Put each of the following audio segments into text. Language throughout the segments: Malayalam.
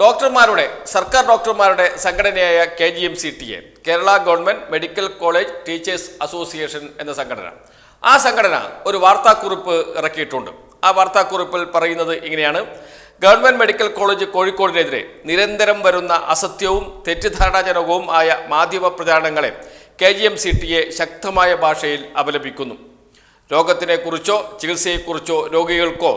ഡോക്ടർമാരുടെ സർക്കാർ ഡോക്ടർമാരുടെ സംഘടനയായ K G M C T A Kerala government medical college teachers association എന്ന സംഘടന. ആ സംഘടന ഒരു വാർത്താക്കുറിപ്പ് ഇറക്കിയിട്ടുണ്ട്. ആ വാർത്താക്കുറിപ്പിൽ പറയുന്നത് ഇങ്ങനെയാണ്. ഗവൺമെന്റ് മെഡിക്കൽ കോളേജ് കോഴിക്കോടിനെതിരെ നിരന്തരം വരുന്ന അസത്യവും തെറ്റിദ്ധാരണാജനകവും ആയ മാധ്യമ പ്രചാരണങ്ങളെ K G M C T A ശക്തമായ ഭാഷയിൽ അപലപിക്കുന്നു. രോഗത്തിനെക്കുറിച്ചോ ചികിത്സയെക്കുറിച്ചോ രോഗികൾക്കോ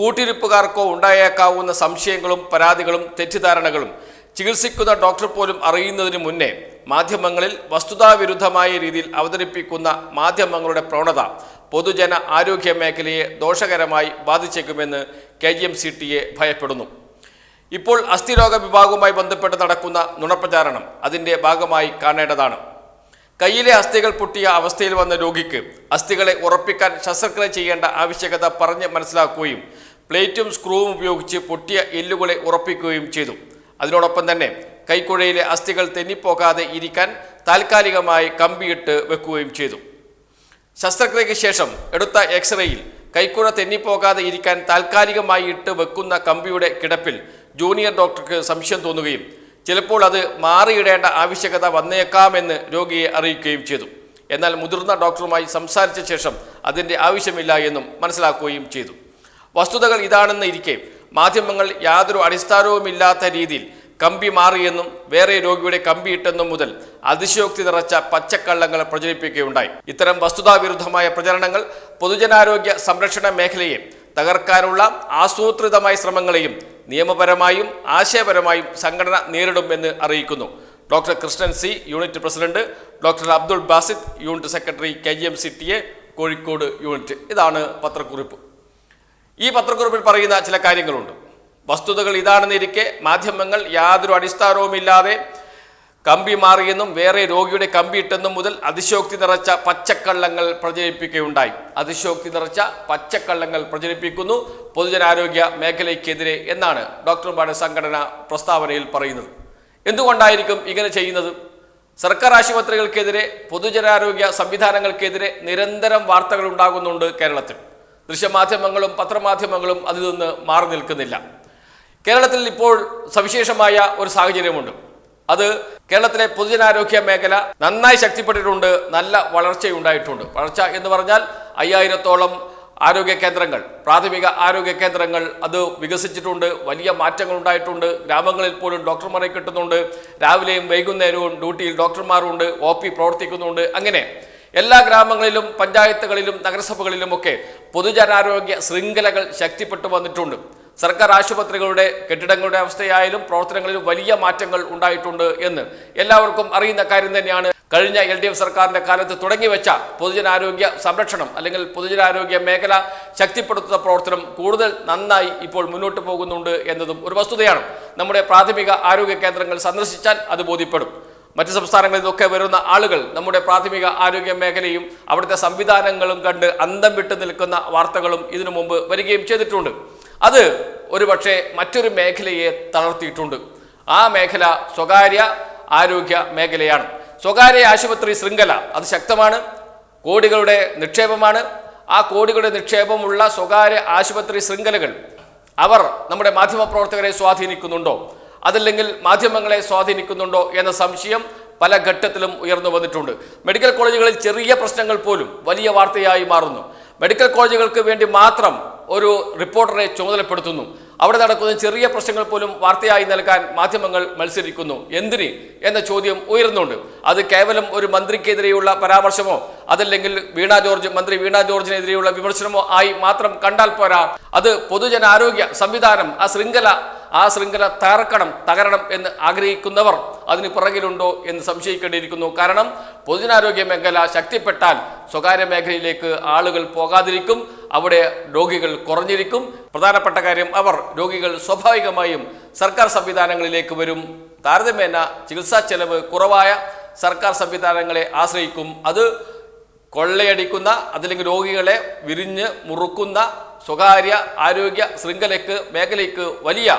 കൂട്ടിരിപ്പുകാർക്കോ ഉണ്ടായേക്കാവുന്ന സംശയങ്ങളും പരാതികളും തെറ്റിദ്ധാരണകളും ചികിത്സിക്കുന്ന ഡോക്ടർ പോലും അറിയുന്നതിന് മുന്നേ മാധ്യമങ്ങളിൽ വസ്തുതാവിരുദ്ധമായ രീതിയിൽ അവതരിപ്പിക്കുന്ന മാധ്യമങ്ങളുടെ പ്രവണത പൊതുജന ആരോഗ്യ മേഖലയെ ദോഷകരമായി ബാധിച്ചേക്കുമെന്ന് K G M C T A ഭയപ്പെടുന്നു. ഇപ്പോൾ അസ്ഥിരോഗ വിഭാഗവുമായി ബന്ധപ്പെട്ട് നടക്കുന്ന നുണപ്രചാരണം അതിന്റെ ഭാഗമായി കാണേണ്ടതാണ്. കയ്യിലെ അസ്ഥികൾ പൊട്ടിയ അവസ്ഥയിൽ വന്ന രോഗിക്ക് അസ്ഥികളെ ഉറപ്പിക്കാൻ ശസ്ത്രക്രിയ ചെയ്യേണ്ട ആവശ്യകത പറഞ്ഞ് മനസ്സിലാക്കുകയും പ്ലേറ്റും സ്ക്രൂവും ഉപയോഗിച്ച് പൊട്ടിയ എല്ലുകളെ ഉറപ്പിക്കുകയും ചെയ്തു. അതിനോടൊപ്പം തന്നെ കൈക്കുഴയിലെ അസ്ഥികൾ തെന്നിപ്പോകാതെ ഇരിക്കാൻ താൽക്കാലികമായി കമ്പിയിട്ട് വെക്കുകയും ചെയ്തു. ശസ്ത്രക്രിയയ്ക്ക് ശേഷം എടുത്ത എക്സ്റേയിൽ കൈക്കുഴ തെന്നിപ്പോകാതെ ഇരിക്കാൻ താൽക്കാലികമായി ഇട്ട് വെക്കുന്ന കമ്പിയുടെ കിടപ്പിൽ ജൂനിയർ ഡോക്ടർക്ക് സംശയം തോന്നുകയും ചിലപ്പോൾ അത് മാറിയിടേണ്ട ആവശ്യകത വന്നേക്കാമെന്ന് രോഗിയെ അറിയിക്കുകയും ചെയ്തു. എന്നാൽ മുതിർന്ന ഡോക്ടറുമായി സംസാരിച്ച ശേഷം അതിന്റെ ആവശ്യമില്ല എന്നും മനസ്സിലാക്കുകയും ചെയ്തു. വസ്തുതകൾ ഇതാണെന്ന് ഇരിക്കെ. മാധ്യമങ്ങൾ യാതൊരു അടിസ്ഥാനവുമില്ലാത്ത രീതിയിൽ കമ്പി മാറിയെന്നും വേറെ രോഗിയുടെ കമ്പി ഇട്ടെന്നും മുതൽ അതിശയോക്തി നിറച്ച പച്ചക്കള്ളങ്ങൾ പ്രചരിപ്പിക്കുകയുണ്ടായി. ഇത്തരം വസ്തുതാവിരുദ്ധമായ പ്രചരണങ്ങൾ പൊതുജനാരോഗ്യ സംരക്ഷണ മേഖലയെ തകർക്കാനുള്ള ആസൂത്രിതമായ ശ്രമങ്ങളെയും നിയമപരമായും ആശയപരമായും സംഘടന നേരിടുമെന്ന് അറിയിക്കുന്നു. Doctor Krishnan C unit president. Doctor Abdul Basid unit secretary K M C T A Kozhikode unit. ഇതാണ് പത്രക്കുറിപ്പ്. ഈ പത്രക്കുറിപ്പിൽ പറയുന്ന ചില കാര്യങ്ങളുണ്ട്. വസ്തുതകൾ ഇതാണെന്നിരിക്കെ മാധ്യമങ്ങൾ യാതൊരു അടിസ്ഥാനവുമില്ലാതെ കമ്പി മാറിയെന്നും വേറെ രോഗിയുടെ കമ്പി ഇട്ടെന്നും മുതൽ അതിശോക്തി നിറച്ച പച്ചക്കള്ളങ്ങൾ പ്രചരിപ്പിക്കുകയുണ്ടായി. അതിശോക്തി നിറച്ച പച്ചക്കള്ളങ്ങൾ പ്രചരിപ്പിക്കുന്നു പൊതുജനാരോഗ്യ മേഖലയ്ക്കെതിരെ എന്നാണ് ഡോക്ടർമാരുടെ സംഘടന പ്രസ്താവനയിൽ പറയുന്നത്. എന്തുകൊണ്ടായിരിക്കും ഇങ്ങനെ ചെയ്യുന്നത്? സർക്കാർ ആശുപത്രികൾക്കെതിരെ പൊതുജനാരോഗ്യ സംവിധാനങ്ങൾക്കെതിരെ നിരന്തരം വാർത്തകൾ ഉണ്ടാകുന്നുണ്ട് കേരളത്തിൽ. ദൃശ്യമാധ്യമങ്ങളും പത്രമാധ്യമങ്ങളും അതിൽ നിന്ന് മാറി നിൽക്കുന്നില്ല. കേരളത്തിൽ ഇപ്പോൾ സവിശേഷമായ ഒരു സാഹചര്യമുണ്ട്. അത് കേരളത്തിലെ പൊതുജനാരോഗ്യ മേഖല നന്നായി ശക്തിപ്പെട്ടിട്ടുണ്ട് നല്ല വളർച്ചയുണ്ടായിട്ടുണ്ട്. വളർച്ച എന്ന് പറഞ്ഞാൽ അയ്യായിരത്തോളം ആരോഗ്യ കേന്ദ്രങ്ങൾ പ്രാഥമിക ആരോഗ്യ കേന്ദ്രങ്ങൾ അത് വികസിച്ചിട്ടുണ്ട് വലിയ മാറ്റങ്ങൾ ഉണ്ടായിട്ടുണ്ട്. ഗ്രാമങ്ങളിൽ പോലും ഡോക്ടർമാരെ കിട്ടുന്നുണ്ട്. രാവിലെയും വൈകുന്നേരവും ഡ്യൂട്ടിയിൽ ഡോക്ടർമാരുണ്ട് ഒ പി പ്രവർത്തിക്കുന്നുണ്ട് അങ്ങനെ എല്ലാ ഗ്രാമങ്ങളിലും പഞ്ചായത്തുകളിലും നഗരസഭകളിലുമൊക്കെ പൊതുജനാരോഗ്യ ശൃംഖലകൾ ശക്തിപ്പെട്ടു വന്നിട്ടുണ്ട്. സർക്കാർ ആശുപത്രികളുടെ കെട്ടിടങ്ങളുടെ അവസ്ഥയായാലും പ്രവർത്തനങ്ങളിലും വലിയ മാറ്റങ്ങൾ ഉണ്ടായിട്ടുണ്ട് എന്ന് എല്ലാവർക്കും അറിയുന്ന കാര്യം തന്നെയാണ്. കഴിഞ്ഞ എൽ ഡി എഫ് സർക്കാരിന്റെ കാലത്ത് തുടങ്ങിവെച്ച പൊതുജനാരോഗ്യ സംരക്ഷണം അല്ലെങ്കിൽ പൊതുജനാരോഗ്യ മേഖല ശക്തിപ്പെടുത്തുന്ന പ്രവർത്തനം കൂടുതൽ നന്നായി ഇപ്പോൾ മുന്നോട്ട് പോകുന്നുണ്ട് എന്നതും ഒരു വസ്തുതയാണ്. നമ്മുടെ പ്രാഥമിക ആരോഗ്യ കേന്ദ്രങ്ങൾ സന്ദർശിച്ചാൽ അത് ബോധ്യപ്പെടും. മറ്റ് സംസ്ഥാനങ്ങളിൽ നിന്നൊക്കെ വരുന്ന ആളുകൾ നമ്മുടെ പ്രാഥമിക ആരോഗ്യ മേഖലയും അവിടുത്തെ സംവിധാനങ്ങളും കണ്ട് അന്തം വിട്ടു നിൽക്കുന്ന വാർത്തകളും ഇതിനു മുമ്പ് വരികയും ചെയ്തിട്ടുണ്ട്. അത് ഒരുപക്ഷെ മറ്റൊരു മേഖലയെ തളർത്തിയിട്ടുണ്ട്. ആ മേഖല സ്വകാര്യ ആരോഗ്യ മേഖലയാണ്. സ്വകാര്യ ആശുപത്രി ശൃംഖല അത് ശക്തമാണ്. കോടികളുടെ നിക്ഷേപമാണ്. ആ കോടികളുടെ നിക്ഷേപമുള്ള സ്വകാര്യ ആശുപത്രി ശൃംഖലകൾ അവർ നമ്മുടെ മാധ്യമ പ്രവർത്തകരെ സ്വാധീനിക്കുന്നുണ്ടോ? അതല്ലെങ്കിൽ മാധ്യമങ്ങളെ സ്വാധീനിക്കുന്നുണ്ടോ എന്ന സംശയം പല ഘട്ടത്തിലും ഉയർന്നു വന്നിട്ടുണ്ട്. മെഡിക്കൽ കോളേജുകളിൽ ചെറിയ പ്രശ്നങ്ങൾ പോലും വലിയ വാർത്തയായി മാറുന്നു. മെഡിക്കൽ കോളേജുകൾക്ക് വേണ്ടി മാത്രം ഒരു റിപ്പോർട്ടറെ ചുമതലപ്പെടുത്തുന്നു. അവിടെ നടക്കുന്ന ചെറിയ പ്രശ്നങ്ങൾ പോലും വാർത്തയായി നൽകാൻ മാധ്യമങ്ങൾ മത്സരിക്കുന്നു. എന്തിന് എന്ന ചോദ്യം ഉയരുന്നുണ്ട്. അത് കേവലം ഒരു മന്ത്രിക്കെതിരെയുള്ള പരാമർശമോ അതല്ലെങ്കിൽ വീണ ജോർജ് മന്ത്രി വീണ ജോർജിനെതിരെയുള്ള വിമർശനമോ ആയി മാത്രം കണ്ടാൽ പോരാ. അത് പൊതുജനാരോഗ്യ സംവിധാനം ആ ശൃംഖല ആ ശൃംഖല തകർക്കണം തകരണം എന്ന് ആഗ്രഹിക്കുന്നവർ അതിന് പുറകിലുണ്ടോ എന്ന് സംശയിക്കേണ്ടിയിരിക്കുന്നു. കാരണം പൊതുജനാരോഗ്യ മേഖല ശക്തിപ്പെട്ടാൽ സ്വകാര്യ മേഖലയിലേക്ക് ആളുകൾ പോകാതിരിക്കും അവിടെ രോഗികൾ കുറഞ്ഞിരിക്കും. പ്രധാനപ്പെട്ട കാര്യം അവർ രോഗികൾ സ്വാഭാവികമായും സർക്കാർ സംവിധാനങ്ങളിലേക്ക് വരും. താരതമ്യേന ചികിത്സാ ചെലവ് കുറവായ സർക്കാർ സംവിധാനങ്ങളെ ആശ്രയിക്കും. അത് കൊള്ളയടിക്കുന്ന അതല്ലെങ്കിൽ രോഗികളെ വിരിഞ്ഞ് മുറുക്കുന്ന സ്വകാര്യ ആരോഗ്യ ശൃംഖലയ്ക്ക് മേഖലയ്ക്ക് വലിയ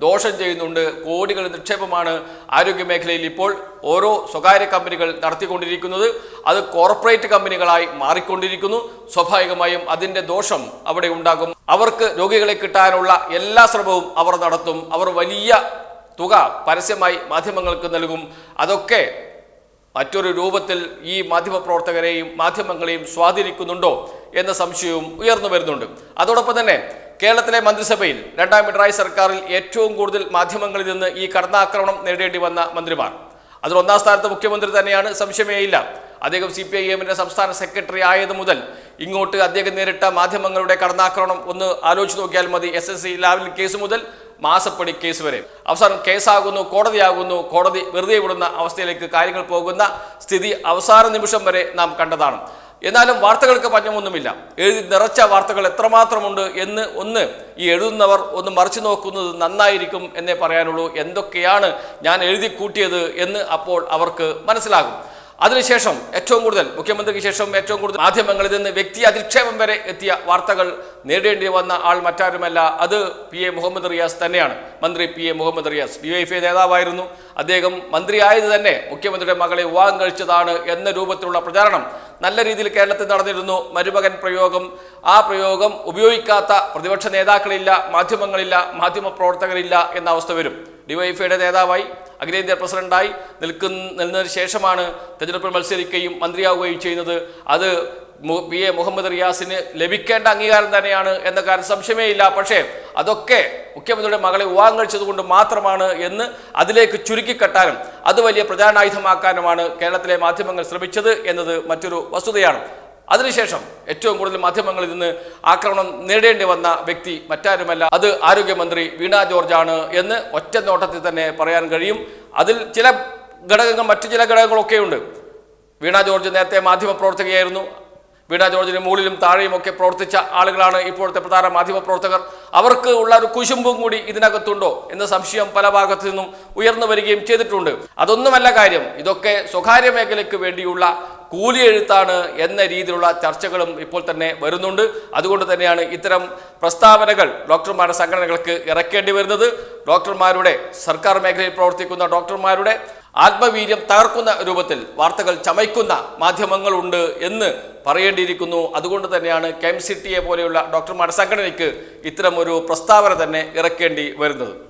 ദോഷം ചെയ്യുന്നുണ്ട്. കോടികൾ നിക്ഷേപമാണ് ആരോഗ്യ മേഖലയിൽ ഇപ്പോൾ ഓരോ സ്വകാര്യ കമ്പനികൾ നടത്തിക്കൊണ്ടിരിക്കുന്നത്. അത് കോർപ്പറേറ്റ് കമ്പനികളായി മാറിക്കൊണ്ടിരിക്കുന്നു. സ്വാഭാവികമായും അതിന്റെ ദോഷം അവിടെ ഉണ്ടാകും. അവർക്ക് രോഗികളെ കിട്ടാനുള്ള എല്ലാ ശ്രമവും അവർ നടത്തും. അവർ വലിയ തുക പരസ്യമായി മാധ്യമങ്ങൾക്ക് നൽകും. അതൊക്കെ മറ്റൊരു രൂപത്തിൽ ഈ മാധ്യമപ്രവർത്തകരെയും മാധ്യമങ്ങളെയും സ്വാധീനിക്കുന്നുണ്ടോ എന്ന സംശയവും ഉയർന്നു വരുന്നുണ്ട്. അതോടൊപ്പം തന്നെ കേരളത്തിലെ മന്ത്രിസഭയിൽ രണ്ടാം പിണറായി സർക്കാരിൽ ഏറ്റവും കൂടുതൽ മാധ്യമങ്ങളിൽ നിന്ന് ഈ കടന്നാക്രമണം നേരിടേണ്ടി വന്ന മന്ത്രിമാർ. അതിൽ ഒന്നാം സ്ഥാനത്ത് മുഖ്യമന്ത്രി തന്നെയാണ് സംശയമേയില്ല അദ്ദേഹം സി പി ഐ എമ്മിന്റെ സംസ്ഥാന സെക്രട്ടറി ആയത് മുതൽ ഇങ്ങോട്ട് അദ്ദേഹം നേരിട്ട മാധ്യമങ്ങളുടെ കടന്നാക്രമണം ഒന്ന് ആലോചിച്ച് നോക്കിയാൽ മതി. S N C Lavalin case മുതൽ മാസപ്പടി കേസ് വരെ. അവസാനം കേസാകുന്നു കോടതിയാകുന്നു കോടതി വെറുതെ വിടുന്ന അവസ്ഥയിലേക്ക് കാര്യങ്ങൾ പോകുന്ന സ്ഥിതി അവസാന നിമിഷം വരെ നാം കണ്ടതാണ്. എന്നാലും വാർത്തകൾക്ക് പഞ്ഞമൊന്നുമില്ല എഴുതി നിറച്ച വാർത്തകൾ എത്രമാത്രമുണ്ട് എന്ന് ഒന്ന് ഈ എഴുതുന്നവർ ഒന്ന് മറിച്ചു നോക്കുന്നത് നന്നായിരിക്കും എന്നേ പറയാനുള്ളൂ. എന്തൊക്കെയാണ് ഞാൻ എഴുതി കൂട്ടിയത് എന്ന് അപ്പോൾ അവർക്ക് മനസ്സിലാകും. അതിനുശേഷം ഏറ്റവും കൂടുതൽ മുഖ്യമന്ത്രിക്ക് ശേഷം ഏറ്റവും കൂടുതൽ മാധ്യമങ്ങളിൽ നിന്ന് വ്യക്തി അധിക്ഷേപം വരെ എത്തിയ വാർത്തകൾ നേടേണ്ടി വന്ന ആൾ മറ്റാരുമല്ല. അത് പി എ മുഹമ്മദ് റിയാസ് തന്നെയാണ്. മന്ത്രി P A Muhammad Riyas D Y F നേതാവായിരുന്നു. അദ്ദേഹം മന്ത്രിയായത് തന്നെ മുഖ്യമന്ത്രിയുടെ മകളെ വിവാഹം കഴിച്ചതാണ് എന്ന രൂപത്തിലുള്ള പ്രചാരണം നല്ല രീതിയിൽ കേരളത്തിൽ നടന്നിരുന്നു. മരുമകൻ പ്രയോഗം ആ പ്രയോഗം ഉപയോഗിക്കാത്ത പ്രതിപക്ഷ നേതാക്കളില്ല മാധ്യമങ്ങളില്ല മാധ്യമ പ്രവർത്തകരില്ല എന്ന അവസ്ഥ വരും. ഡിവൈഎഫ്ഐയുടെ നേതാവായി അഖിലേന്ത്യാ പ്രസിഡന്റായി നിൽക്കുന്ന നിന്നതിന് ശേഷമാണ് തെരഞ്ഞെടുപ്പിൽ മത്സരിക്കുകയും മന്ത്രിയാവുകയും ചെയ്യുന്നത്. അത് പി എ മുഹമ്മദ് റിയാസിന് ലഭിക്കേണ്ട അംഗീകാരം തന്നെയാണ് എന്ന കാര്യം സംശയമേ ഇല്ല പക്ഷേ അതൊക്കെ മുഖ്യമന്ത്രിയുടെ മകളെ വിവാഹം കഴിച്ചതുകൊണ്ട് മാത്രമാണ് എന്ന് അതിലേക്ക് ചുരുക്കിക്കെട്ടാനും അത് വലിയ പ്രചാരണായുധമാക്കാനുമാണ് കേരളത്തിലെ മാധ്യമങ്ങൾ ശ്രമിച്ചത് എന്നത് മറ്റൊരു വസ്തുതയാണ്. അതിനുശേഷം ഏറ്റവും കൂടുതൽ മാധ്യമങ്ങളിൽ നിന്ന് ആക്രമണം നേടേണ്ടി വന്ന വ്യക്തി മറ്റാരുമല്ല അത് ആരോഗ്യമന്ത്രി വീണ ജോർജാണ് എന്ന് ഒറ്റ നോട്ടത്തിൽ തന്നെ പറയാൻ കഴിയും. അതിൽ ചില ഘടകങ്ങൾ മറ്റു ചില ഘടകങ്ങളൊക്കെയുണ്ട്. വീണ ജോർജ് നേരത്തെ മാധ്യമ പ്രവർത്തകയായിരുന്നു വീണ ജോർജിന് മുകളിലും താഴെയും ഒക്കെ പ്രവർത്തിച്ച ആളുകളാണ് ഇപ്പോഴത്തെ പ്രധാന മാധ്യമ പ്രവർത്തകർ. അവർക്ക് ഉള്ള ഒരു കുശുമ്പും കൂടി ഇതിനകത്തുണ്ടോ എന്ന സംശയം പല ഭാഗത്തു നിന്നും ഉയർന്നു വരികയും ചെയ്തിട്ടുണ്ട്. അതൊന്നുമല്ല കാര്യം ഇതൊക്കെ സ്വകാര്യ മേഖലയ്ക്ക് വേണ്ടിയുള്ള കൂലി എഴുത്താണ് എന്ന രീതിയിലുള്ള ചർച്ചകളും ഇപ്പോൾ തന്നെ വരുന്നുണ്ട്. അതുകൊണ്ട് തന്നെയാണ് ഇത്തരം പ്രസ്താവനകൾ ഡോക്ടർമാരുടെ സംഘടനകൾക്ക് ഇറക്കേണ്ടി വരുന്നത്. ഡോക്ടർമാരുടെ സർക്കാർ മേഖലയിൽ പ്രവർത്തിക്കുന്ന ഡോക്ടർമാരുടെ ആത്മവീര്യം തകർക്കുന്ന രൂപത്തിൽ വാർത്തകൾ ചമയ്ക്കുന്ന മാധ്യമങ്ങളുണ്ട് എന്ന് പറയേണ്ടിയിരിക്കുന്നു. അതുകൊണ്ട് തന്നെയാണ് കെം സിറ്റിയെ പോലെയുള്ള ഡോക്ടർമാരുടെ സംഘടനയ്ക്ക് ഇത്തരം ഒരു പ്രസ്താവന തന്നെ ഇറക്കേണ്ടി വരുന്നത്.